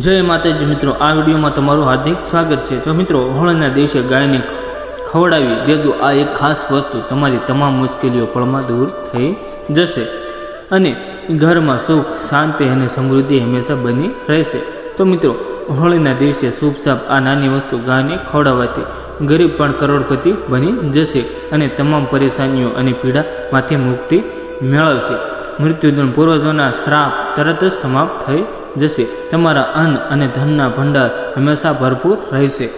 જય માતાજી મિત્રો, આ વિડીયોમાં તમારું હાર્દિક સ્વાગત છે. તો મિત્રો, હોળીના દિવસે ગાયને ખવડાવી દેજો. આ એક ખાસ વસ્તુ તમારી તમામ મુશ્કેલીઓ પળમાં દૂર થઈ જશે અને ઘરમાં સુખ, શાંતિ અને સમૃદ્ધિ હંમેશા બની રહેશે. તો મિત્રો, હોળીના દિવસે શુભ સાપ આ નાની વસ્તુ ગાયને ખવડાવવાથી ગરીબ પણ કરોડપતિ બની જશે અને તમામ પરેશાનીઓ અને પીડામાંથી મુક્તિ મેળવશે. મૃત્યુદંડ પૂર્વજોના શ્રાપ તરત જ સમાપ્ત થઈ જશે. તમારા અન્ન અને ધનના ભંડાર હંમેશા ભરપૂર રહેશે.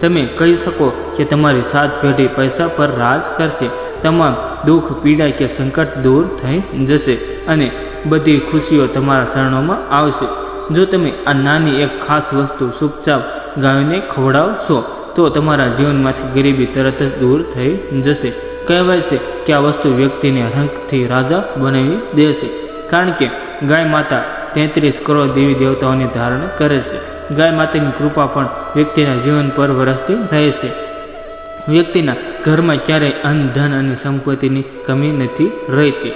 તમે કહી શકો કે તમારી સાત પેઢી પૈસા પર રાજ કરશે. તમામ દુઃખ, પીડા કે સંકટ દૂર થઈ જશે અને બધી ખુશીઓ તમારા ચરણોમાં આવશે. જો તમે આ નાની એક ખાસ વસ્તુ ચૂપચાપ ગાયોને ખવડાવશો, તો તમારા જીવનમાંથી ગરીબી તરત જ દૂર થઈ જશે. કહેવાય છે કે આ વસ્તુ વ્યક્તિને રંગથી રાજા બનાવી દેશે. કારણ કે ગાય માતા તેત્રીસ કરોડ દેવી દેવતાઓની ધારણ કરે છે. ગાય માતાની કૃપા પણ વ્યક્તિના જીવન પર વરસતી રહે છે. વ્યક્તિના ઘરમાં ક્યારેય અન્ન, ધન અને સંપત્તિની કમી નથી રહેતી.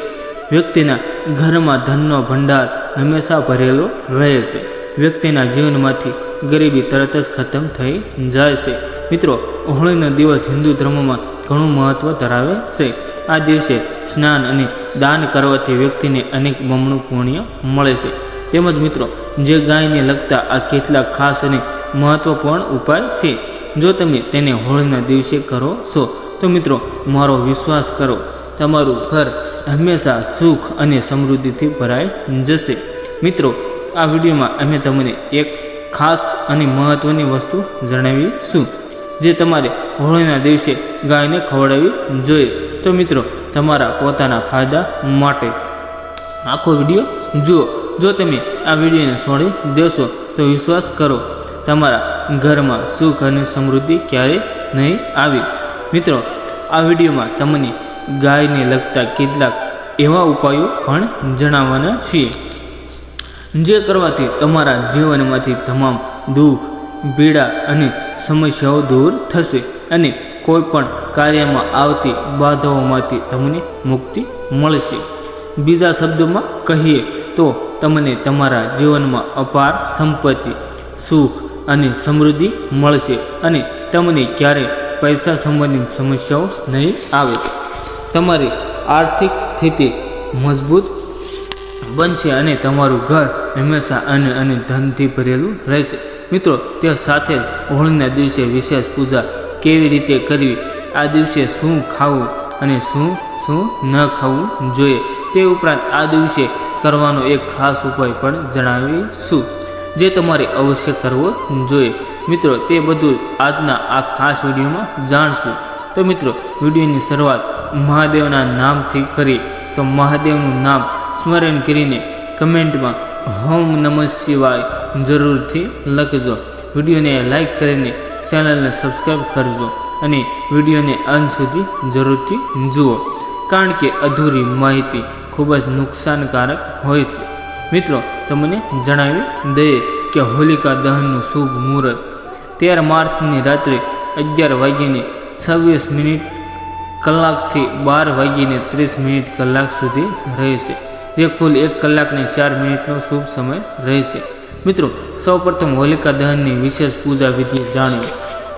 વ્યક્તિના ઘરમાં ધનનો ભંડાર હંમેશા ભરેલો રહે છે. વ્યક્તિના જીવનમાંથી ગરીબી તરત જ ખતમ થઈ જાય છે. મિત્રો, હોળીનો દિવસ હિન્દુ ધર્મમાં ઘણું મહત્ત્વ ધરાવે છે. આ દિવસે સ્નાન અને દાન કરવાથી વ્યક્તિને અનેક બમણું પુણ્ય મળે છે. તેમજ મિત્રો, જે ગાયને લગતા આ કેટલાક ખાસ અને મહત્વપૂર્ણ ઉપાય છે, જો તમે તેને હોળીના દિવસે કરો છો, તો મિત્રો, મારો વિશ્વાસ કરો, તમારું ઘર હંમેશા સુખ અને સમૃદ્ધિથી ભરાઈ જશે. મિત્રો, આ વિડીયોમાં અમે તમને એક ખાસ અને મહત્ત્વની વસ્તુ જણાવીશું, જે તમારે હોળીના દિવસે ગાયને ખવડાવવી જોઈએ. તો મિત્રો, તમારા પોતાના ફાયદા માટે આખો વીડિયો જુઓ. જો તમે આ વિડીયોને છોડી દેશો, તો વિશ્વાસ કરો, તમારા ઘરમાં સુખ અને સમૃદ્ધિ ક્યારેય નહીં આવે. મિત્રો, આ વિડીયોમાં તમને ગાયને લગતા કેટલાક એવા ઉપાયો પણ જણાવવાના છીએ. જે કરવાથી તમારા જીવનમાંથી તમામ દુઃખ, પીડા અને સમસ્યાઓ દૂર થશે અને કોઈ પણ કાર્યમાં આવતી બાધાઓમાંથી તમને મુક્તિ મળશે. બીજા શબ્દોમાં કહીએ તો તમને તમારા જીવનમાં અપાર સંપત્તિ, સુખ અને સમૃદ્ધિ મળશે અને તમને ક્યારેય પૈસા સંબંધિત સમસ્યાઓ નહીં આવે. તમારી આર્થિક સ્થિતિ મજબૂત બનશે અને તમારું ઘર હંમેશા અને અને ધનથી ભરેલું રહેશે. મિત્રો, તે સાથે જ હોળીના દિવસે વિશેષ પૂજા કેવી રીતે કરવી? આ દિવસે શું ખાવું અને શું શું ન ખાવું જોઈએ? તે ઉપરાંત આ દિવસે કરવાનો એક ખાસ ઉપાય પણ જણાવીશું, જે તમારે અવશ્ય કરવો જોઈએ. મિત્રો, તે બધું આજના આ ખાસ વિડીયોમાં જાણશું. તો મિત્રો, વિડીયોની શરૂઆત મહાદેવના નામથી કરી. તો મહાદેવનું નામ સ્મરણ કરીને કમેન્ટમાં હોમ નમઃ શિવાય જરૂરથી લખજો. વિડીયોને લાઈક કરીને ચેનલને સબસ્ક્રાઈબ કરજો અને વિડીયોને અંત સુધી જરૂરથી જુઓ. કારણ કે અધૂરી માહિતી ખૂબ જ નુકસાનકારક હોય છે. મિત્રો, તમને જણાવી દઈએ કે હોલિકા દહનનું શુભ મુહૂર્ત તેર માર્ચની રાત્રે અગિયાર વાગ્યાને છવ્વીસ મિનિટ કલાકથી બાર વાગીને ત્રીસ મિનિટ કલાક સુધી રહેશે, જે કુલ એક કલાકને ચાર મિનિટનો શુભ સમય રહેશે. મિત્રો, સૌપ્રથમ હોલિકા દહનની વિશેષ પૂજા વિધિ જાણીએ.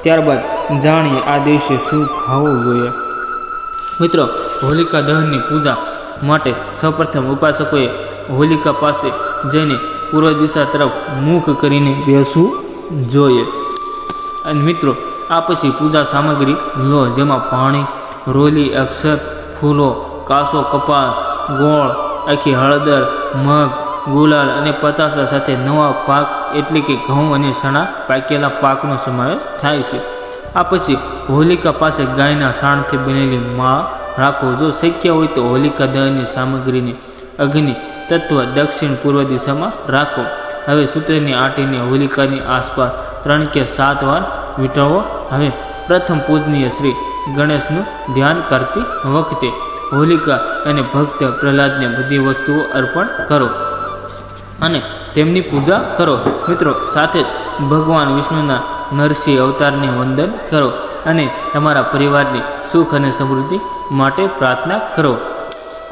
ત્યારબાદ જાણીએ આ દિવસે શું ખાવું જોઈએ. મિત્રો, હોલિકા દહનની પૂજા માટે સૌપ્રથમ ઉપાસકોએ હોલિકા પાસે જઈને પૂર્વ દિશા તરફ મુખ કરીને બેસવું જોઈએ. અને મિત્રો, આ પછી પૂજા સામગ્રી લો, જેમાં પાણી, રોલી, અક્ષર, ફૂલો, કાસો, કપાસ, ગોળ, આખી હળદર, મગ, ગુલાલ અને પતાસા સાથે નવા પાક એટલે કે ઘઉં અને ચણા પાકેલા પાકનો સમાવેશ થાય છે. આ પછી હોલિકા પાસે ગાયના સાણથી બનેલી મા રાખો. જો શક્ય હોય તો હોલિકા દહનની સામગ્રીને અગ્નિ તત્વ દક્ષિણ પૂર્વ દિશામાં રાખો. હવે સૂત્રની આટીને હોલિકાની આસપાસ ત્રણ કે સાત વાર વીંટળવો હવે પ્રથમ પૂજનીય શ્રી ગણેશનું ધ્યાન કરતી વખતે હોલિકા અને ભક્ત પ્રહલાદને બધી વસ્તુઓ અર્પણ કરો અને તેમની પૂજા કરો. મિત્રો, સાથે જ ભગવાન વિષ્ણુના નરસિંહ અવતારને વંદન કરો અને તમારા પરિવારની સુખ અને સમૃદ્ધિ માટે પ્રાર્થના કરો.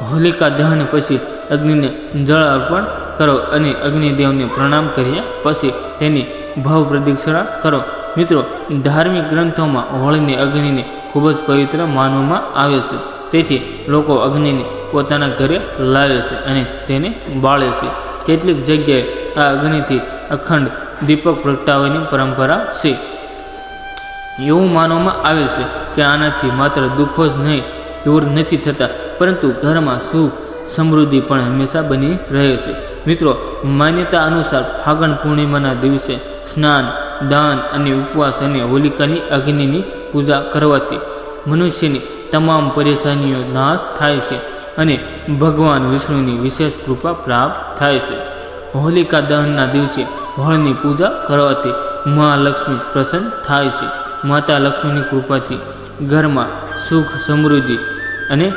હોલિકા દહન પછી અગ્નિને જળ અર્પણ કરો અને અગ્નિદેવને પ્રણામ કર્યા પછી તેની ભાવ પ્રદક્ષિણા કરો. મિત્રો, ધાર્મિક ગ્રંથોમાં હોળીની અગ્નિને ખૂબ જ પવિત્ર માનવામાં આવે છે. તેથી લોકો અગ્નિને પોતાના ઘરે લાવે છે અને તેને બાળે છે. કેટલીક જગ્યાએ આ અગ્નિથી અખંડ દીપક પ્રગટાવવાની પરંપરા છે. એવું માનવામાં આવે છે કે આનાથી માત્ર દુઃખો જ નહીં દૂર નથી થતા, પરંતુ ઘરમાં સુખ, સમૃદ્ધિ પણ હંમેશા બની રહે છે. મિત્રો, માન્યતા અનુસાર ફાગણ પૂર્ણિમાના દિવસે સ્નાન, દાન અને ઉપવાસ અને હોલિકાની અગ્નિની પૂજા કરવાથી મનુષ્યની તમામ પરેશાનીઓ નાશ થાય છે અને ભગવાન વિષ્ણુની વિશેષ કૃપા પ્રાપ્ત થાય છે. હોલિકા દહનના દિવસે હોળની પૂજા કરવાથી મહાલક્ષ્મી પ્રસન્ન થાય છે. માતા લક્ષ્મીની કૃપાથી ઘરમાં સુખ, સમૃદ્ધિ અને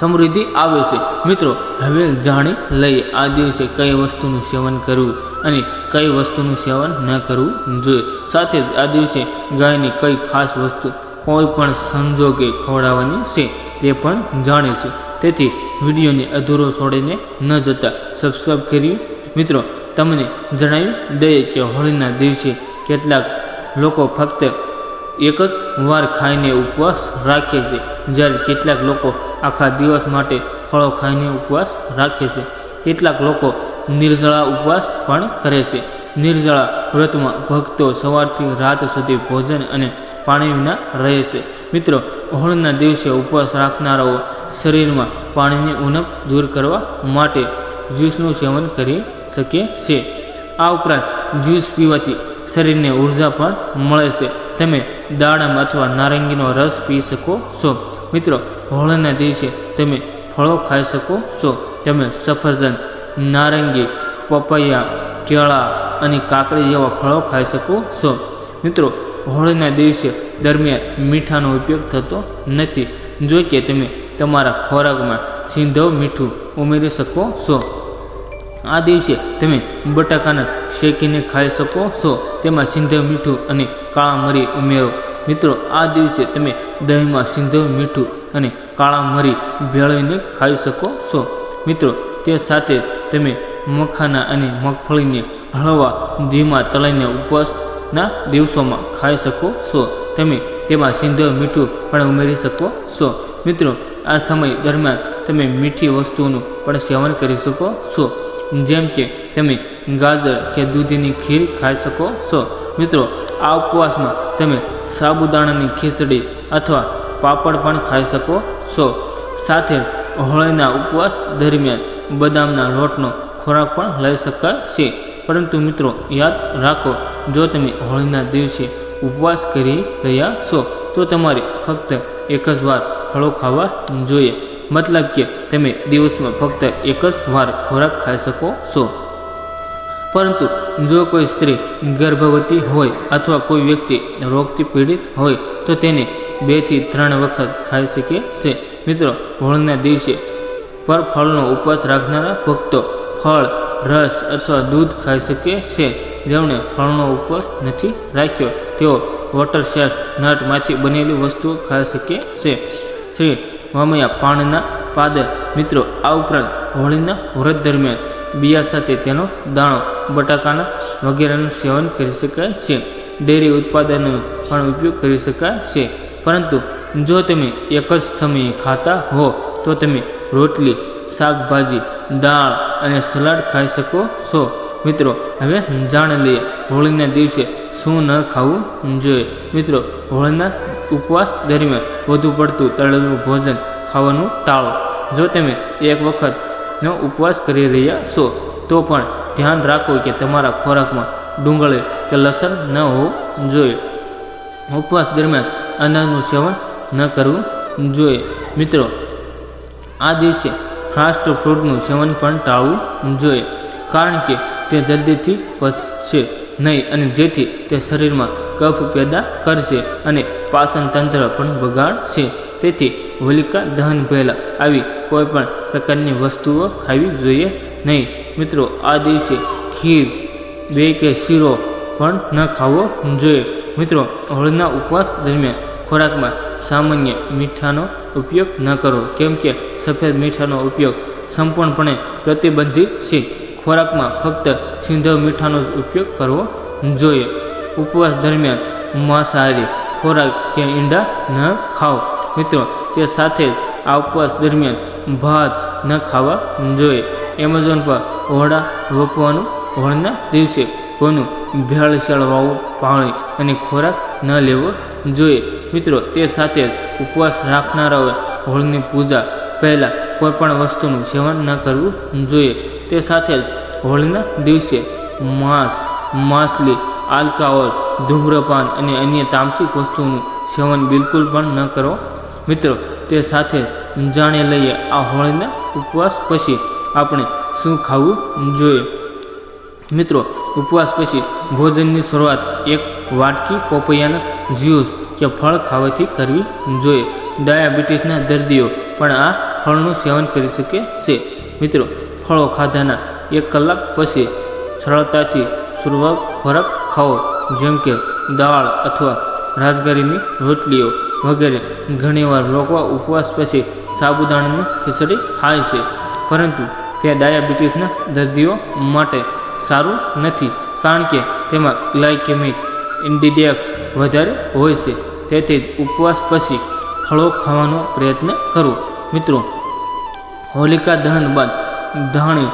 સમૃદ્ધિ આવે છે. મિત્રો, હવે જાણી લઈએ આ દિવસે કઈ વસ્તુનું સેવન કરવું અને કઈ વસ્તુનું સેવન ન કરવું જોઈએ. સાથે જ આ દિવસે ગાયની કઈ ખાસ વસ્તુ, કોઈ પણ સંજોગે ખવડાવવાની છે તે પણ જાણીશું તેથી વિડીયોને અધૂરો છોડીને ન જતા સબસ્ક્રાઈબ કર્યું મિત્રો, તમને જણાવી દઈએ કે હોળીના દિવસે કેટલાક લોકો ફક્ત એક જ વાર ખાઈને ઉપવાસ રાખે છે. જ્યારે કેટલાક લોકો આખા દિવસ માટે ફળો ખાઈને ઉપવાસ રાખે છે. કેટલાક લોકો નિર્જળા ઉપવાસ પણ કરે છે. નિર્જળા વ્રતમાં ભક્તો સવારથી રાત સુધી ભોજન અને પાણી વિના રહે છે. મિત્રો, હોળના દિવસે ઉપવાસ રાખનારાઓ શરીરમાં પાણીની ઉણપ દૂર કરવા માટે જ્યુસનું સેવન કરી શકે છે. આ ઉપરાંત જ્યુસ પીવાથી શરીરને ઊર્જા પણ મળે છે. તમે દાડમ અથવા નારંગીનો રસ પી શકો છો. મિત્રો, હોળીના દિવસે તમે ફળો ખાઈ શકો છો. તમે સફરજન, નારંગી, પપૈયા, કેળા અને કાકડી જેવા ફળો ખાઈ શકો છો. મિત્રો, હોળીના દિવસે દરમિયાન મીઠાનો ઉપયોગ થતો નથી. જો કે તમે તમારા ખોરાકમાં સિંધવ મીઠું ઉમેરી શકો છો. આ દિવસે તમે બટાકાના શેકીને ખાઈ શકો છો. તેમાં સિંધવ મીઠું અને કાળા મરી ઉમેરો મિત્રો, આ દિવસે તમે દહીંમાં સિંધવ, મીઠું અને કાળા મરી ભેળવીને ખાઈ શકો છો. મિત્રો, તે સાથે તમે મખાના અને મગફળીને હળવા ધીમા તળાઈને ઉપવાસના દિવસોમાં ખાઈ શકો છો. તમે તેમાં સિંધવ, મીઠું પણ ઉમેરી શકો છો. મિત્રો, આ સમય દરમિયાન તમે મીઠી વસ્તુઓનું પણ સેવન કરી શકો છો. જેમ કે તમે ગાજર કે દૂધીની ખીર ખાઈ શકો છો. મિત્રો આ ઉપવાસમાં તમે સાબુદાણાની ખીચડી અથવા પાપડ પણ ખાઈ શકો છો. સાથે હોળીના ઉપવાસ દરમિયાન બદામના લોટનો ખોરાક પણ લઈ શકાય છે. પરંતુ મિત્રો, યાદ રાખો, જો તમે હોળીના દિવસે ઉપવાસ કરી રહ્યા છો, તો તમારે ફક્ત એક જ વાર ફળો ખાવા જોઈએ. મતલબ કે તમે દિવસમાં ફક્ત એક જ વાર ખોરાક ખાઈ શકો છો. પરંતુ જો કોઈ સ્ત્રી ગર્ભવતી હોય અથવા કોઈ વ્યક્તિ રોગથી પીડિત હોય, તો તેને બેથી ત્રણ વખત ખાઈ શકે છે. મિત્રો, હોળના દિવસે પર ફળનો ઉપવાસ રાખનારા ભક્તો ફળ, રસ અથવા દૂધ ખાઈ શકે છે. જેમણે ફળનો ઉપવાસ નથી રાખ્યો, તેઓ વોટર શેસ્ટ નટમાંથી બનેલી વસ્તુઓ ખાઈ શકે છે. શ્રી વામૈયા પાણના પાદર મિત્રો, આ ઉપરાંત હોળીના વ્રત દરમિયાન બિયા સાથે તેનો દાણો, બટાકાના વગેરેનું સેવન કરી શકાય છે. ડેરી ઉત્પાદનનો પણ ઉપયોગ કરી શકાય છે. પરંતુ જો તમે એક જ સમયે ખાતા હો, તો તમે રોટલી, શાકભાજી, દાળ અને સલાડ ખાઈ શકો છો. મિત્રો, હવે જાણી લઈએ હોળીના દિવસે શું ન ખાવું જોઈએ. મિત્રો, હોળીના ઉપવાસ દરમિયાન વધુ પડતું તળેલું ભોજન ખાવાનું ટાળો. જો તમે એક વખતનો ઉપવાસ કરી રહ્યા છો, તો પણ ધ્યાન રાખો કે તમારા ખોરાકમાં ડુંગળી કે લસણ ન હોવું જોઈએ. ઉપવાસ દરમિયાન અનાજનું સેવન ન કરવું જોઈએ. મિત્રો, આ દિવસે ફાસ્ટ ફૂડનું સેવન પણ ટાળવું જોઈએ, કારણ કે તે જલ્દીથી પચશે નહીં અને જેથી તે શરીરમાં કફ પેદા કરશે અને પાચન તંત્ર પણ બગાડશે. તેથી હોલિકા દહન પહેલાં આવી કોઈ પણ પ્રકારની વસ્તુઓ ખાવી જોઈએ નહીં. મિત્રો, આ દિવસે ખીર, બે કે શીરો પણ ન ખાવો જોઈએ. મિત્રો, હોળીના ઉપવાસ દરમિયાન ખોરાકમાં સામાન્ય મીઠાનો ઉપયોગ ન કરો. કેમ કે સફેદ મીઠાનો ઉપયોગ સંપૂર્ણપણે પ્રતિબંધિત છે. ખોરાકમાં ફક્ત સિંધવ મીઠાનો જ ઉપયોગ કરવો જોઈએ. ઉપવાસ દરમિયાન માંસાહારી ખોરાક કે ઈંડા ન ખાઓ. મિત્રો, તે સાથે જ આ ઉપવાસ દરમિયાન ભાત ન ખાવા જોઈએ. એમેઝોન પર હોળા વપવાનું હોળના દિવસે કોઈનું ભેળસેળવાળું પાણી અને ખોરાક ન લેવો જોઈએ. મિત્રો, તે સાથે જ ઉપવાસ રાખનારાઓએ હોળની પૂજા પહેલાં કોઈપણ વસ્તુનું સેવન ન કરવું જોઈએ. તે સાથે જ હોળીના દિવસે માંસ, માછલી, આલ્કાહોલ, ધૂમ્રપાન અને અન્ય તામસિક વસ્તુઓનું સેવન બિલકુલ પણ ન કરો. મિત્રો, તે સાથે જાણી લઈએ આ હોળીના ઉપવાસ પછી આપણે શું ખાવું જોઈએ? મિત્રો, ઉપવાસ પછી ભોજનની શરૂઆત એક વાટકી પોપૈયાના જ્યુસ કે ફળ ખાવાથી કરવી જોઈએ. ડાયાબિટીસના દર્દીઓ પણ આ ફળનું સેવન કરી શકે છે. મિત્રો, ફળો ખાધાના એક કલાક પછી સરળતાથી શરૂઆત ખોરાક ખાઓ, જેમ કે દાળ અથવા રાજગરીની રોટલીઓ વગેરે. ઘણીવાર લોકો ઉપવાસ પછી સાબુદાણાની ખીચડી ખાય છે. પરંતુ તે ડાયાબિટીસના દર્દીઓ માટે સારું નથી, કારણ કે તેમાં ગ્લાયકેમિક ઇન્ડિડેક્સ વધારે હોય છે. તેથી જ ઉપવાસ પછી ફળો ખાવાનો પ્રયત્ન કરો. મિત્રો, હોલિકા દહન બાદ ધાણી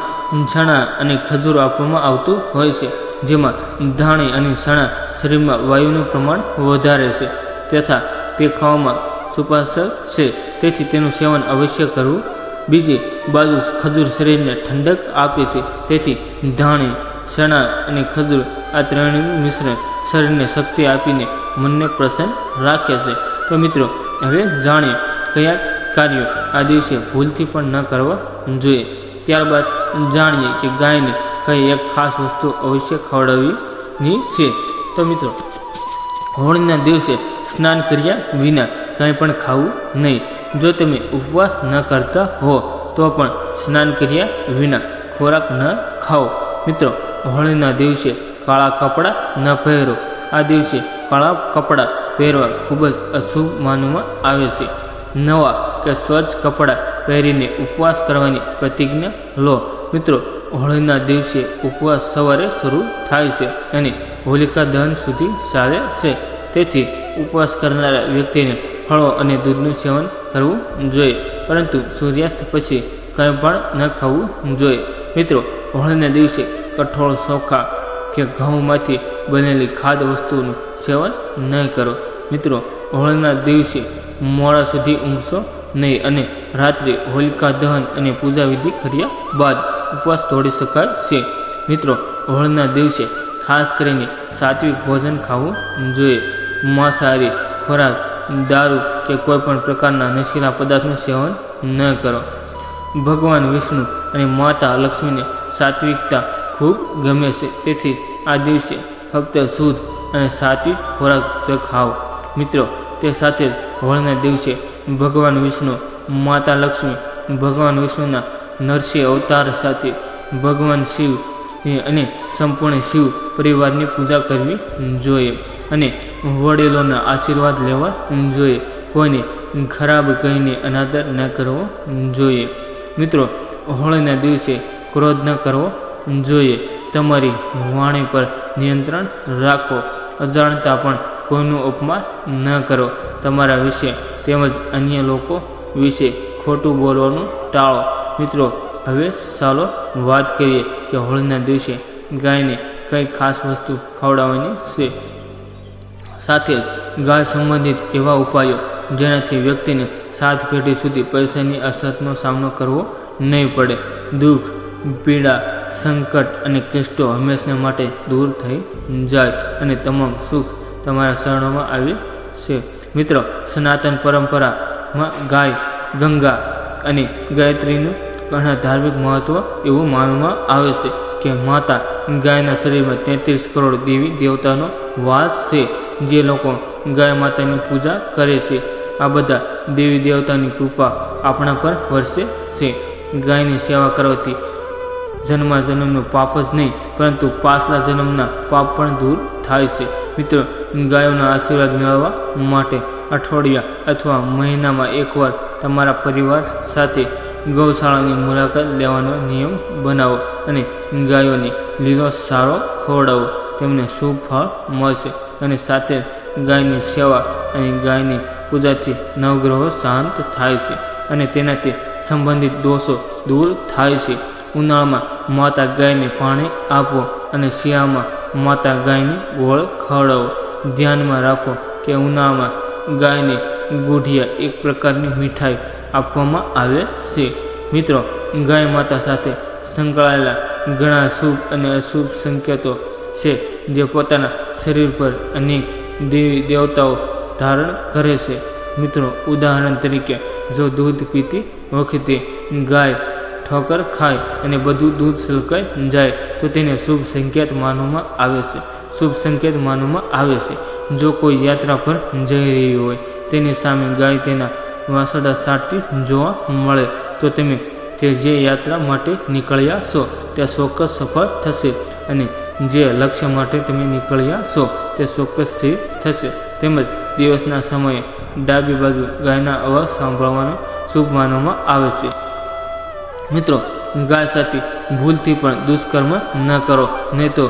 ચણા અને ખજૂર આપવામાં આવતું હોય છે, જેમાં ધાણી અને ચણા શરીરમાં વાયુનું પ્રમાણ વધારે છે, તથા તે ખાવામાં સુપાસક છે. તેથી તેનું સેવન અવશ્ય કરવું. બીજી બાજુ ખજૂર શરીરને ઠંડક આપે છે. તેથી ધાણી, ચણા અને ખજૂર આ ત્રણેયનું મિશ્રણ શરીરને શક્તિ આપીને મનને પ્રસન્ન રાખે છે. તો મિત્રો, હવે જાણીએ કયા કાર્યો આ દિવસે ભૂલથી પણ ન કરવા જોઈએ. ત્યારબાદ જાણીએ કે ગાયને કઈ એક ખાસ વસ્તુ અવશ્ય ખવડાવવીની છે. તો મિત્રો, હોળીના દિવસે સ્નાન કર્યા વિના કંઈ પણ ખાવું નહીં. જો તમે ઉપવાસ ન કરતા હો, તો પણ સ્નાન કર્યા વિના ખોરાક ન ખાઓ. મિત્રો, હોળીના દિવસે કાળા કપડાં ન પહેરો. આ દિવસે કાળા કપડાં પહેરવા ખૂબ જ અશુભ માનવામાં આવે છે. નવા કે સ્વચ્છ કપડાં પહેરીને ઉપવાસ કરવાની પ્રતિજ્ઞા લો. મિત્રો, હોળીના દિવસે ઉપવાસ સવારે શરૂ થાય છે અને હોલિકા દહન સુધી ચાલે છે. તેથી ઉપવાસ કરનારા વ્યક્તિને ફળો અને દૂધનું સેવન કરવું જોઈએ. પરંતુ સૂર્યાસ્ત પછી કંઈ પણ ન ખાવું જોઈએ. મિત્રો હોળીના દિવસે કઠોળ ચોખા કે ઘઉંમાંથી બનેલી ખાદ્ય વસ્તુઓનું સેવન નહીં કરો. મિત્રો હોળીના દિવસે મોડા સુધી ઊંઘશો નહીં અને રાત્રે હોલિકા દહન અને પૂજા વિધિ કર્યા બાદ ઉપવાસ તોડી શકાય છે. મિત્રો હોળીના દિવસે ખાસ કરીને સાત્વિક ભોજન ખાવું જોઈએ. માંસાહારી ખોરાક, દારૂ કે કોઈ પણ પ્રકારના નશીલા પદાર્થનું સેવન ન કરો. ભગવાન વિષ્ણુ અને માતા લક્ષ્મીને સાત્વિકતા ખૂબ ગમે છે. તેથી આ દિવસે ફક્ત શુદ્ધ અને સાત્વિક ખોરાક ખાઓ. મિત્રો, તે સાથે જ હોળીના દિવસે ભગવાન વિષ્ણુ, માતા લક્ષ્મી, ભગવાન વિષ્ણુના નરસિંહ અવતાર સાથે ભગવાન શિવ અને સંપૂર્ણ શિવ પરિવારની પૂજા કરવી જોઈએ અને વડીલોના આશીર્વાદ લેવા જોઈએ. કોઈને ખરાબ કહીને અનાદર ન કરવો જોઈએ. મિત્રો, હોળીના દિવસે ક્રોધ ન કરવો જોઈએ. તમારી વાણી પર નિયંત્રણ રાખો. અજાણતા પણ કોઈનું અપમાન ન કરો. તમારા વિશે તેમજ અન્ય લોકો વિશે ખોટું બોલવાનું ટાળો. મિત્રો, હવે ચાલો વાત કરીએ કે હોળીના દિવસે ગાયને કંઈ ખાસ વસ્તુ ખવડાવવાની છે. સાથે ગાય સંબંધિત એવા ઉપાયો જેનાથી વ્યક્તિને સાત પેઢી સુધી પૈસાની અસરનો સામનો કરવો નહીં પડે. દુઃખ, પીડા, સંકટ અને કષ્ટો હંમેશા માટે દૂર થઈ જાય અને તમામ સુખ તમારા શરણોમાં આવે છે. મિત્રો, સનાતન પરંપરામાં ગાય, ગંગા અને ગાયત્રીનું ઘણા ધાર્મિક મહત્ત્વ એવું માનવામાં આવે છે કે માતા ગાયના શરીરમાં તેત્રીસ કરોડ દેવી દેવતાનો વાસ છે. જે લોકો ગાય માતાની પૂજા કરે છે. આ બધા દેવી દેવતાની કૃપા આપણા પર વરસે છે. ગાયની સેવા કરવાથી જન્મા જન્મનું પાપ જ નહીં, પરંતુ પાછલા જન્મના પાપ પણ દૂર થાય છે. મિત્રો, ગાયોના આશીર્વાદ મેળવવા માટે અઠવાડિયા અથવા મહિનામાં એકવાર તમારા પરિવાર સાથે ગૌશાળાની મુલાકાત લેવાનો નિયમ બનાવો અને ગાયોને લીલો સારો ખવડાવો. તેમને શુભ ફળ મળશે અને સાથે ગાયની સેવા અને ગાયની પૂજાથી નવગ્રહો શાંત થાય છે અને તેનાથી સંબંધિત દોષો દૂર થાય છે. ઉનાળામાં માતા ગાયને પાણી આપો અને શિયાળામાં માતા ગાયને ગોળ ખવડાવો. ધ્યાનમાં રાખો કે ઉનાળામાં ગાયને ગુઢિયા એક પ્રકારની મીઠાઈ આપવામાં આવે છે. મિત્રો, ગાય માતા સાથે સંકળાયેલા ઘણા શુભ અને અશુભ સંકેતો છે જે પોતાના શરીર પર અનેક દેવી દેવતાઓ ધારણ કરે છે. મિત્રો, ઉદાહરણ તરીકે, જો દૂધ પીતી વખતે ગાય ઠોકર ખાય અને બધું દૂધ સલકાઈ જાય, તો તેને શુભ સંકેત માનવામાં આવે છે. શુભ સંકેત માનવામાં આવે છે. જો કોઈ યાત્રા પર જઈ રહી હોય, તેની સામે ગાય તેના વાસડા સાટતી જોવા મળે, તો તમે તે જે યાત્રા માટે નીકળ્યા છો, તે ચોક્કસ સફળ થશે અને જે લક્ષ્ય માટે તમે નીકળ્યા છો, તે ચોક્કસ સિદ્ધ થશે. તેમજ દિવસના સમયે ડાબી બાજુ ગાયના અવાજ સાંભળવાનો શુભ માનવામાં આવે છે. મિત્રો, ગાય સાથે ભૂલથી પણ દુષ્કર્મ ન કરો, નહીં તો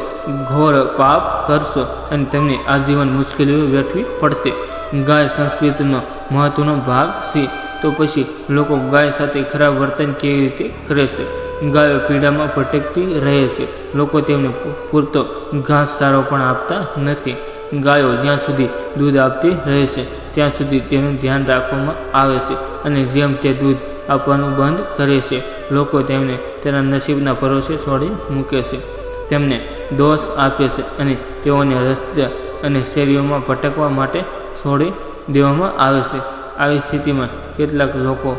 ઘોર પાપ કરશો અને તેમને આજીવન મુશ્કેલીઓ વેઠવી પડશે. ગાય સંસ્કૃતિનો મહત્વનો ભાગ છે, તો પછી લોકો ગાય સાથે ખરાબ વર્તન કેવી રીતે કરે છે? ગાયો પીડામાં ભટકતી રહે છે, લોકો તેમને પૂરતો ઘાસ સારો પણ આપતા નથી. ગાયો જ્યાં સુધી દૂધ આપતી રહે છે, ત્યાં સુધી તેનું ધ્યાન રાખવામાં આવે છે અને જેમ તે દૂધ આપવાનું બંધ કરે છે, લોકો તેમને તેના નસીબના ભરોસે છોડી મૂકે છે. તેમને દોષ આપે છે અને તેઓને રસ્તે અને શેરીઓમાં ભટકવા માટે છોડી દેવામાં આવે છે. આવી સ્થિતિમાં કેટલાક લોકો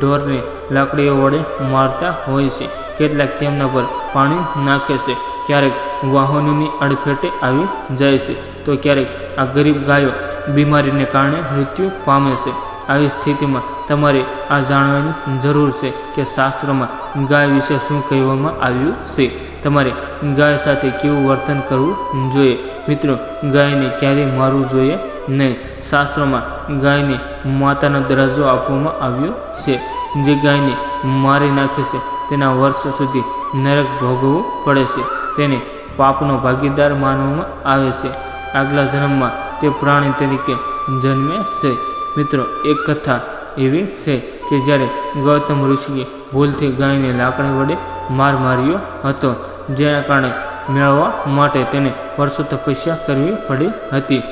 ઢોરને લાકડીઓ વડે મારતા હોય છે, કેટલાક તેમના પર પાણી નાખે છે. ક્યારેક વાહનોની અડફેટે આવી જાય છે. તો ક્યારેક આ ગરીબ ગાયો બીમારીને કારણે મૃત્યુ પામે છે. આવી સ્થિતિમાં તમારે આ જાણવાની જરૂર છે કે શાસ્ત્રોમાં ગાય વિશે શું કહેવામાં આવ્યું છે. તમારે ગાય સાથે કેવું વર્તન કરવું જોઈએ? મિત્રો, ગાયને ક્યારેય મારવું જોઈએ નહીં. શાસ્ત્રોમાં ગાયને માતાનો દરજ્જો આપવામાં આવ્યો છે. જે ગાયને મારી નાખે છે, તેના વર્ષો સુધી નરક ભોગવવું પડે છે. તેને પાપનો ભાગીદાર માનવામાં આવે છે. આગલા જન્મમાં તે પ્રાણી તરીકે જન્મે છે. મિત્રો, એક કથા એવી છે કે જ્યારે ગૌતમ ઋષિએ ભૂલથી ગાયને લાકડી વડે માર માર્યો હતો, જેના કારણે મેળવવા માટે તેને વર્ષો તપસ્યા કરવી પડી હતી.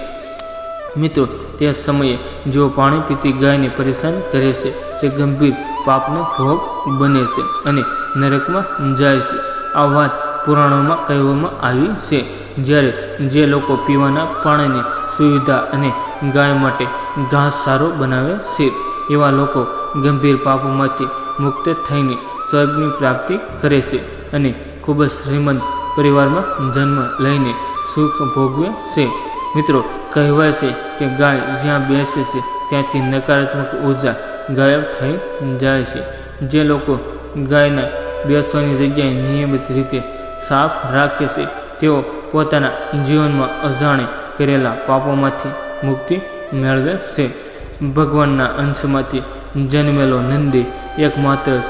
મિત્રો, તે સમયે જો પાણી પીતી ગાયને પરેશાન કરે છે, તે ગંભીર પાપનો ભોગ બને છે અને નરકમાં જાય છે. આ વાત પુરાણોમાં કહેવામાં આવી છે. જ્યારે જે લોકો પીવાના પાણીની સુવિધા અને ગાય માટે ઘાસ સારો બનાવે છે, એવા લોકો ગંભીર પાપોમાંથી મુક્ત થઈને સ્વર્ગની પ્રાપ્તિ કરે છે અને ખૂબ જ શ્રીમંત પરિવારમાં જન્મ લઈને સુખ ભોગવે છે. મિત્રો, કહેવાય છે કે ગાય જ્યાં બેસે છે, ત્યાંથી નકારાત્મક ઊર્જા ગાયબ થઈ જાય છે. જે લોકો ગાયના બેસવાની જગ્યાએ નિયમિત રીતે સાફ રાખે છે. તેઓ પોતાના જીવનમાં અજાણે કરેલા પાપોમાંથી મુક્તિ મેળવે છે. ભગવાનના અંશમાંથી જન્મેલો નંદી એકમાત્ર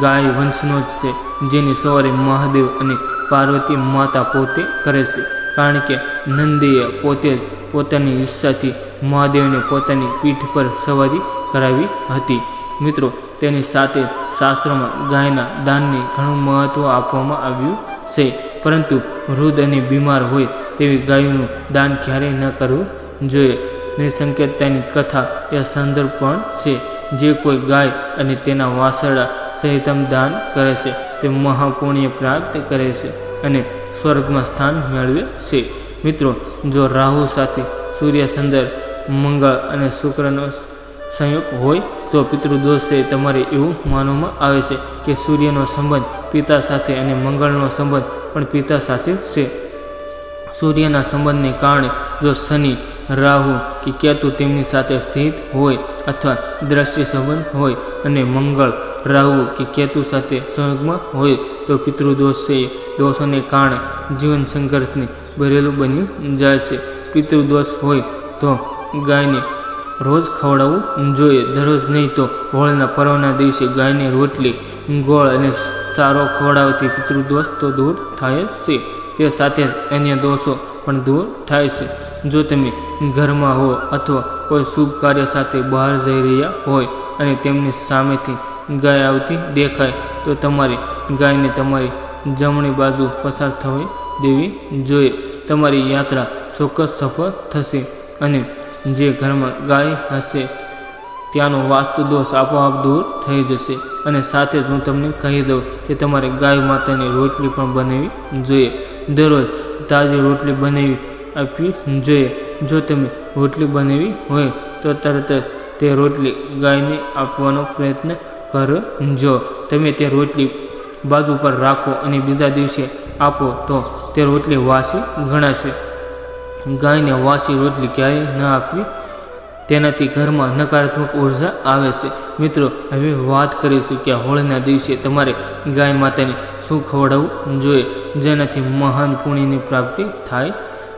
ગાય વંશનો જ છે, જેની સવારે મહાદેવ અને પાર્વતી માતા પોતે કરે છે. કારણ કે નંદીએ પોતે જ પોતાની ઈચ્છાથી મહાદેવને પોતાની પીઠ પર સવારી કરાવી હતી. મિત્રો, તેની સાથે શાસ્ત્રોમાં ગાયના દાનને ઘણું મહત્ત્વ આપવામાં આવ્યું છે. પરંતુ વૃદ્ધ અને બીમાર હોય તેવી ગાયોનું દાન ક્યારેય ન કરવું જોઈએ. નિસંકેતતાની કથા એ સંદર્ભ પણ છે. જે કોઈ ગાય અને તેના વાસરડા સહિતમ દાન કરે છે, તે મહાપુણ્ય પ્રાપ્ત કરે છે અને સ્વર્ગમાં સ્થાન મેળવે છે. મિત્રો, જો રાહુ સાથે સૂર્ય ચંદ્ર મંગળ અને શુક્રનો સંયોગ હોય, તો પિતૃદોષ છે તમારે એવું માનવામાં આવે છે કે સૂર્યનો સંબંધ પિતા સાથે અને મંગળનો સંબંધ પણ પિતા સાથે છે. સૂર્યના સંબંધને કારણે જો શનિ, રાહુ કે કેતુ તેમની સાથે સ્થિત હોય અથવા દ્રષ્ટિ સંબંધ હોય અને મંગળ, રાહુ કે કેતુ સાથે સંયોગમાં હોય, તો પિતૃદોષ છે દોષોને કારણે જીવન સંઘર્ષને ભરેલું બની જાય છે. પિતૃદોષ હોય તો ગાયને રોજ ખવડાવવું જોઈએ. દરરોજ નહીં તો હોળના પર્વના દિવસે ગાયને રોટલી, ગોળ અને સારો ખવડાવવાથી પિતૃદોષ તો દૂર થાય છે. તે સાથે અન્ય દોષો પણ દૂર થાય છે. જો તમે ઘરમાં હો અથવા કોઈ શુભ કાર્ય સાથે બહાર જઈ રહ્યા હોય અને તેમની સામેથી ગાય આવતી દેખાય, તો તમારી ગાયને તમારી જમણી બાજુ પસાર થવી દેવી જોઈએ. તમારી યાત્રા ચોક્કસ સફળ થશે અને જે ઘરમાં ગાય હશે, ત્યાંનો વાસ્તુ દોષ આપોઆપ દૂર થઈ જશે. અને સાથે જ હું તમને કહી દઉં કે તમારે ગાય માતાની રોટલી પણ બનાવવી જોઈએ. દરરોજ તાજી રોટલી બનાવી આપવી જોઈએ. જો તમે રોટલી બનાવી હોય તો તરત જ તે રોટલી ગાયને આપવાનો પ્રયત્ન કરજો તમે તે રોટલી બાજુ પર રાખો અને બીજા દિવસે આપો તો તે રોટલી વાસી ગણાશે. ગાયને વાસી રોટલી ક્યારેય ન આપવી તેનાથી ઘરમાં નકારાત્મક ઊર્જા આવે છે. મિત્રો, હવે વાત કરીશું કે હોળીના દિવસે તમારે ગાય માતાને શું ખવડાવવું જોઈએ, જેનાથી મહાન પુણ્યની પ્રાપ્તિ થાય.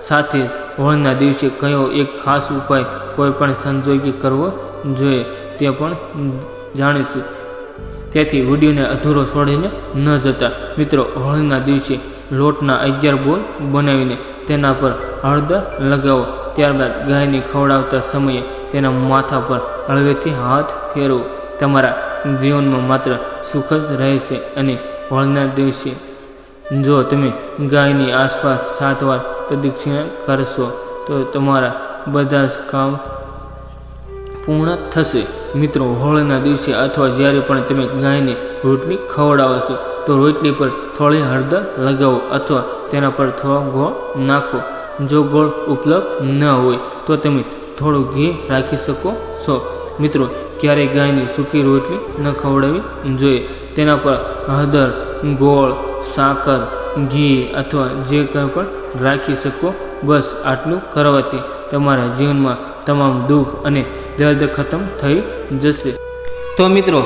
સાથે હોળીના દિવસે કયો એક ખાસ ઉપાય કોઈ પણ સંજોગે કરવો જોઈએ, તે પણ જાણીશું. તેથી વિડીયોને અધૂરો છોડીને ન જતા. મિત્રો, હોળીના દિવસે લોટના અગિયાર બોલ બનાવીને તેના પર હળદર લગાવો. ત્યારબાદ ગાયને ખવડાવતા સમયે તેના માથા પર હળવેથી હાથ ફેરવો. તમારા જીવનમાં માત્ર સુખ જ રહેશે અને હોળના દિવસે જો તમે ગાયની આસપાસ સાત વાર પ્રદક્ષિણા કરશો, તો તમારા બધા જ કામ પૂર્ણ થશે. મિત્રો હોળીના દિવસે અથવા જ્યારે પણ તમે ગાયને રોટલી ખવડાવો છો તો રોટલી પર થોડી હળદર લગાવો અથવા તેના પર થોડો ગોળ નાખો. જો ગોળ ઉપલબ્ધ ન હોય, તો તમે થોડું ઘી રાખી શકો છો. મિત્રો, ક્યારેય ગાયની સૂકી રોટલી ન ખવડાવવી જોઈએ. તેના પર હળદર, ગોળ, સાકર, ઘી અથવા જે કંઈ પણ રાખી શકો. બસ આટલું કરવાથી તમારા જીવનમાં તમામ દુઃખ અને દર્દ ખતમ થઈ જશે. તો મિત્રો,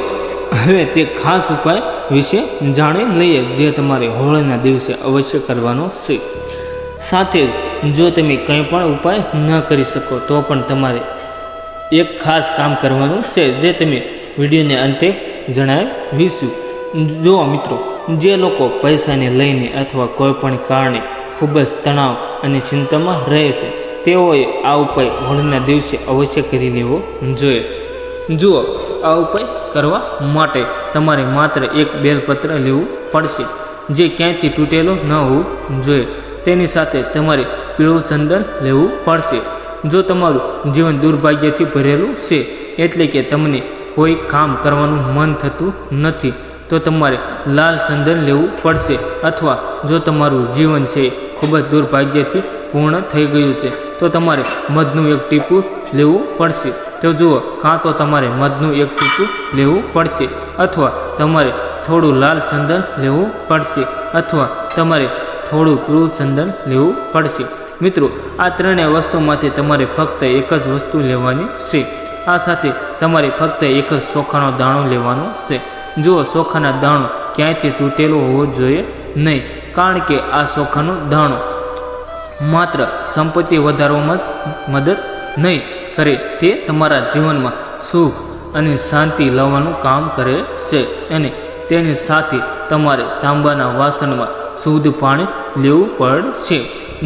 હવે તે ખાસ ઉપાય વિશે જાણી લઈએ, જે તમારે હોળીના દિવસે અવશ્ય કરવાનો છે. સાથે જો તમે કંઈ પણ ઉપાય ન કરી શકો, તો પણ તમારે એક ખાસ કામ કરવાનું છે, જે તમે વિડીયોને અંતે જણાવીશું. જુઓ મિત્રો, જે લોકો પૈસાને લઈને અથવા કોઈ પણ કારણે ખૂબ જ તણાવ અને ચિંતામાં રહે છે, તેઓએ આ ઉપાય હોળીના દિવસે અવશ્ય કરી લેવો જોઈએ. જુઓ, આ ઉપાય કરવા માટે તમારે માત્ર એક બેલપત્ર લેવું પડશે, જે ક્યાંયથી તૂટેલો ન હોવું જોઈએ. તેની સાથે તમારે પીળું ચંદન લેવું પડશે. જો તમારું જીવન દુર્ભાગ્યથી ભરેલું છે, એટલે કે તમને કોઈ કામ કરવાનું મન થતું નથી, તો તમારે લાલ ચંદન લેવું પડશે. અથવા જો તમારું જીવન છે, ખૂબ જ દુર્ભાગ્યથી પૂર્ણ થઈ ગયું છે, તો તમારે મધનું એક ટીપું લેવું પડશે. તો જુઓ, કાં તો તમારે મધનું એક ટીપું લેવું પડશે, અથવા તમારે થોડું લાલ ચંદન લેવું પડશે, અથવા તમારે થોડું ક્રૂર ચંદન લેવું પડશે. મિત્રો, આ ત્રણેય વસ્તુમાંથી તમારે ફક્ત એક જ વસ્તુ લેવાની છે. આ સાથે તમારે ફક્ત એક જ ચોખાનો દાણો લેવાનો છે. જુઓ ચોખાના દાણો ક્યાંયથી તૂટેલો હોવો જોઈએ નહીં, કારણ કે આ ચોખાનો દાણો માત્ર સંપત્તિ વધારવામાં જ મદદ નહીં કરે, તે તમારા જીવનમાં સુખ અને શાંતિ લાવવાનું કામ કરે છે અને તેની સાથે તમારે તાંબાના વાસણમાં શુદ્ધ પાણી લેવું પડશે.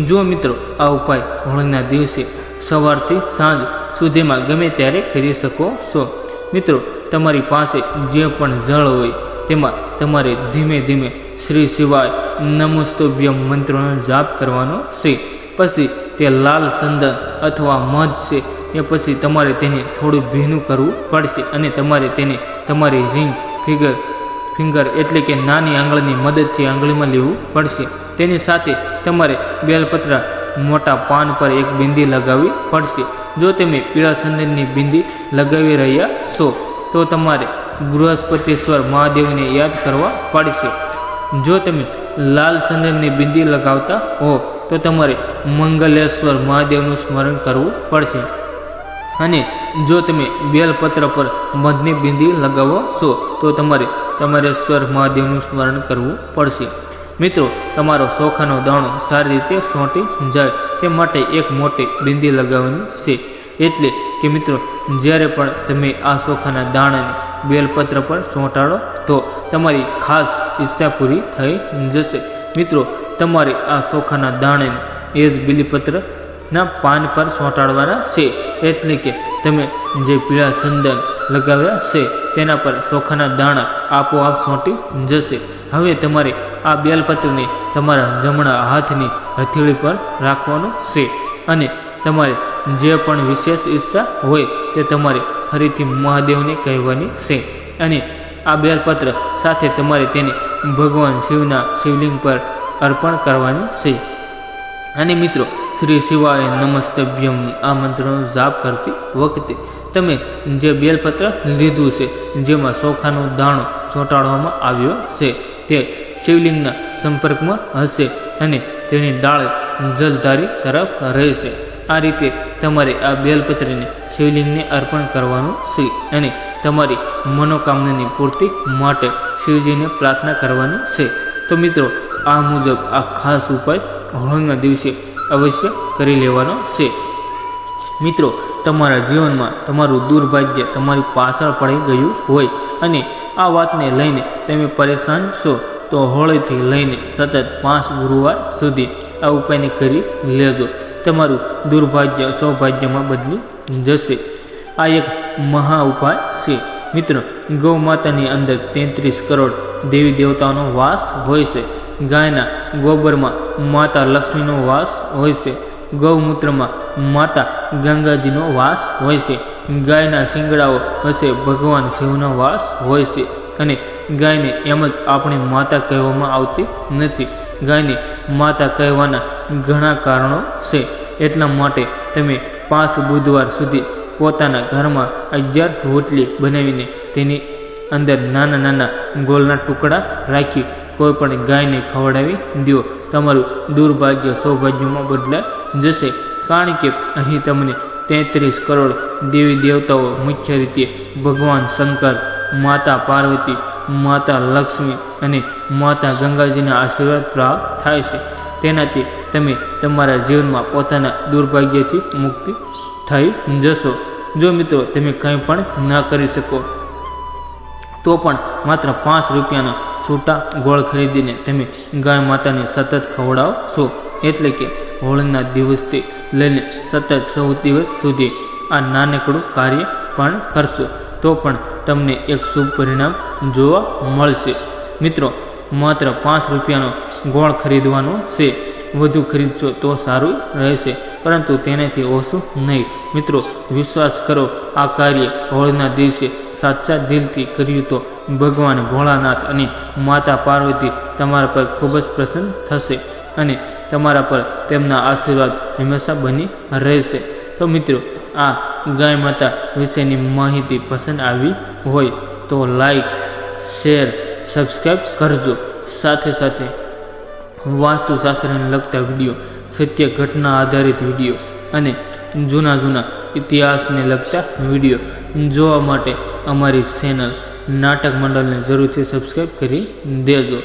જો મિત્રો, આ ઉપાય હોળીના દિવસે સવારથી સાંજ સુધીમાં ગમે ત્યારે કરી શકો છો. મિત્રો, તમારી પાસે જે પણ જળ હોય, તેમાં તમારે ધીમે ધીમે શ્રી શિવાય નમસ્તોભ્યમ મંત્રનો જાપ કરવાનો છે. પછી તે લાલ સંદન અથવા મધ છે, એ પછી તમારે તેને થોડું ભીનું કરવું પડશે અને તમારે તેને તમારી રિંગ ફિગર ફિંગર એટલે કે નાની આંગળીની મદદથી આંગળીમાં લેવું પડશે. તેની સાથે તમારે બેલપત્ર, મોટા પાન પર એક બિંદી લગાવવી પડશે. જો તમે પીળા ચંદનની બિંદી લગાવી રહ્યા છો, તો તમારે બૃહસ્પતિશ્વર મહાદેવને યાદ કરવા પડશે. જો તમે લાલ ચંદનની બિંદી લગાવતા હો, તો તમારે મંગલેશ્વર મહાદેવનું સ્મરણ કરવું પડશે. અને જો તમે બેલપત્ર પર મધની બિંદી લગાવો છો, તો તમારે તમારેશ્વર મહાદેવનું સ્મરણ કરવું પડશે. મિત્રો, તમારો ચોખાનો દાણો સારી રીતે સોંટી જાય તે માટે એક મોટી બિંદી લગાવવાની છે. એટલે કે મિત્રો, જ્યારે પણ તમે આ ચોખાના દાણાને બેલપત્ર પર ચોંટાડો, તો તમારી ખાસ ઈચ્છા પૂરી થઈ જશે. મિત્રો, તમારે આ ચોખાના દાણાને એ જ બિલીપત્રના પાન પર ચોંટાડવાના છે. એટલે કે તમે જે પીળા ચંદન લગાવ્યા છે, તેના પર ચોખાના દાણા આપોઆપ સોંટી જશે. હવે તમારે આ બેલપત્રને તમારા જમણા હાથની હથેળી પર રાખવાનું છે અને તમારે જે પણ વિશેષ ઈચ્છા હોય તે તમારે ફરીથી મહાદેવને કહેવાની છે. અને આ બેલપત્ર સાથે તમારે તેને ભગવાન શિવના શિવલિંગ પર અર્પણ કરવાની છે. અને મિત્રો, શ્રી શિવાય નમસ્તભ્યમ આ મંત્રનો જાપ કરતી વખતે તમે જે બેલપત્ર લીધું છે, જેમાં ચોખાનો દાણો ચોંટાડવામાં આવ્યો છે. તે શિવલિંગના સંપર્કમાં હશે અને તેની ડાળ જલધારી તરફ રહેશે. આ રીતે તમારે આ બેલપત્રીને શિવલિંગને અર્પણ કરવાનું છે અને તમારી મનોકામનાની પૂર્તિ માટે શિવજીને પ્રાર્થના કરવાની છે. તો મિત્રો, આ મુજબ આ ખાસ ઉપાય હોળીના દિવસે અવશ્ય કરી લેવાનો છે. મિત્રો, તમારા જીવનમાં તમારું દુર્ભાગ્ય તમારી પાછળ પડી ગયું હોય અને આ વાતને લઈને તમે પરેશાન છો, તો હોળીથી લઈને સતત પાંચ ગુરુવાર સુધી આ ઉપાયને કરી લેજો. તમારું દુર્ભાગ્ય સૌભાગ્યમાં બદલી જશે. આ એક મહા ઉપાય છે. મિત્રો ગૌ માતાની અંદર તેત્રીસ કરોડ દેવી દેવતાઓનો વાસ હોય છે. ગાયના ગોબરમાં માતા લક્ષ્મીનો વાસ હોય છે. ગૌમૂત્રમાં માતા ગંગાજીનો વાસ હોય છે. ગાયના શિંગડાઓ હશે ભગવાન શિવનો વાસ હોય છે. અને ગાયને એમ જ આપણી માતા કહેવામાં આવતી નથી. ગાયને માતા કહેવાના ઘણા કારણો છે. એટલા માટે તમે પાંચ બુધવાર સુધી પોતાના ઘરમાં અગિયાર રોટલી બનાવીને તેની અંદર નાના નાના ગોળના ટુકડા રાખી કોઈ પણ ગાયને ખવડાવી દો. તમારું દુર્ભાગ્ય સૌભાગ્યમાં બદલાઈ જશે. કારણ કે અહીં તમને તેત્રીસ કરોડ દેવી દેવતાઓ મુખ્ય રીતે ભગવાન શંકર, માતા પાર્વતી, માતા લક્ષ્મી અને માતા ગંગાજીના આશીર્વાદ પ્રાપ્ત થાય છે. તેનાથી તમે તમારા જીવનમાં પોતાના દુર્ભાગ્યથી મુક્તિ થઈ જશો. જો મિત્રો તમે કંઈ પણ ન કરી શકો, તો પણ માત્ર પાંચ રૂપિયાના છૂટા ગોળ ખરીદીને તમે ગાય માતાને સતત ખવડાવશો. એટલે કે હોળીના દિવસથી લઈને સતત ચૌદ દિવસ સુધી આ નાનકડું કાર્ય પણ કરશો, તો પણ તમને એક શુભ પરિણામ જોવા મળશે. મિત્રો, માત્ર પાંચ રૂપિયાનો ગોળ ખરીદવાનો છે. વધુ ખરીદશો તો સારું રહેશે, પરંતુ તેનાથી ઓછું નહીં. મિત્રો, વિશ્વાસ કરો, આ કાર્ય હોળીના દિવસે સાચા દિલથી કર્યું તો ભગવાન ભોળાનાથ અને માતા પાર્વતી તમારા પર ખૂબ જ પ્રસન્ન થશે અને તમારા પર તેમના આશીર્વાદ હંમેશા બની રહેશે. તો મિત્રો, આ ગાય માતા વિશેની માહિતી પસંદ આવી હોય તો લાઈક શેર સબસ્ક્રાઈબ કરજો. સાથે સાથે વાસ્તુશાસ્ત્રને લગતા વીડિયો, સત્ય ઘટના આધારિત વીડિયો અને જૂના જૂના ઇતિહાસને લગતા વીડિયો જોવા માટે અમારી ચેનલ નાટક મંડળને જરૂરથી સબસ્ક્રાઈબ કરી દેજો.